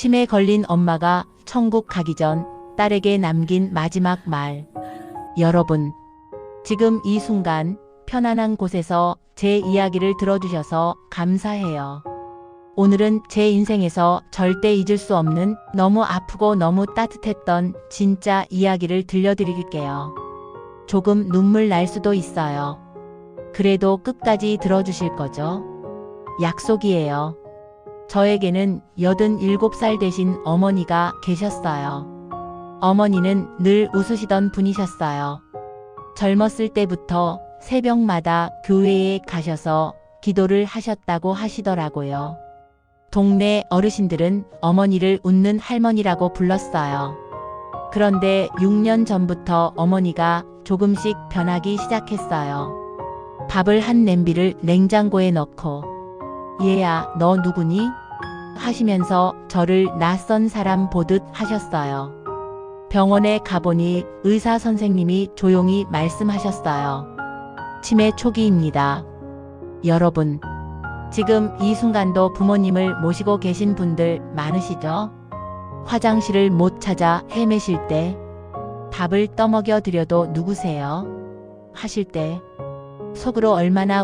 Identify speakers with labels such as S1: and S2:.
S1: 치매 걸린 엄마가 천국 가기 전 딸에게 남긴 마지막 말. 여러분, 지금 이 순간 편안한 곳에서 제 이야기를 들어주셔서 감사해요. 오늘은 제 인생에서 절대 잊을 수 없는 너무 아프고 너무 따뜻했던 진짜 이야기를 들려드릴게요. 조금 눈물 날 수도 있어요. 그래도 끝까지 들어주실 거죠? 약속이에요. 저에게는 87살 되신 어머니가 계셨어요. 어머니는 늘 웃으시던 분이셨어요. 젊었을 때부터 새벽마다 교회에 가셔서 기도를 하셨다고 하시더라고요. 동네 어르신들은 어머니를 웃는 할머니라고 불렀어요. 그런데 6년 전부터 어머니가 조금씩 변하기 시작했어요. 밥을 한 냄비를 냉장고에 넣고 얘야 너 누구니? 하시면서 저를 낯선 사람 보듯 하셨어요. 병원에 가보니 의사 선생님이 조용히 말씀하셨어요. 치매 초기입니다. 여러분, 지금 이 순간도 부모님을 모시고 계신 분들 많으시죠? 화장실을 못 찾아 헤매실 때, 밥을 떠먹여 드려도 누구세요? 하실 때, 속으로 얼마나